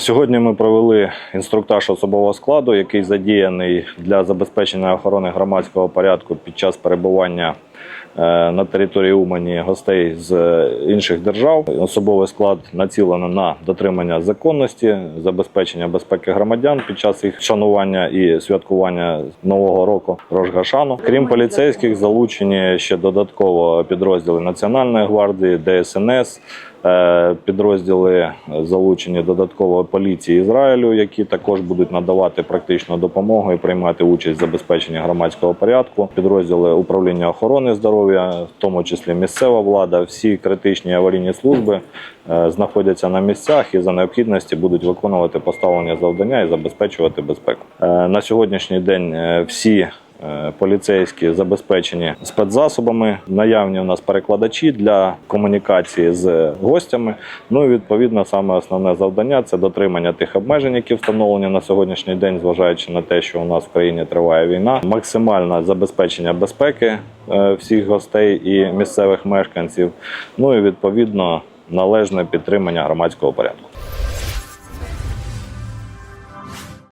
Сьогодні ми провели інструктаж особового складу, який задіяний для забезпечення охорони громадського порядку під час перебування на території Умані гостей з е, інших держав. Особовий склад націлено на дотримання законності, забезпечення безпеки громадян під час їх шанування і святкування нового року Рожгашану. Крім поліцейських, залучені ще додатково підрозділи Національної гвардії, ДСНС. Е, Підрозділи залучені додатково поліції Ізраїлю, які також будуть надавати практичну допомогу і приймати участь в забезпеченні громадського порядку. Підрозділи управління охорони здоров'я, в тому числі місцева влада, всі критичні аварійні служби е, знаходяться на місцях і за необхідності будуть виконувати поставлені завдання і забезпечувати безпеку. Е, На сьогоднішній день е, всі Поліцейські забезпечені спецзасобами. Наявні у нас перекладачі для комунікації з гостями. Ну і відповідно саме основне завдання це дотримання тих обмежень, які встановлені на сьогоднішній день, зважаючи на те, що у нас в країні триває війна. Максимальне забезпечення безпеки е, всіх гостей і місцевих мешканців. Ну і відповідно належне підтримання громадського порядку.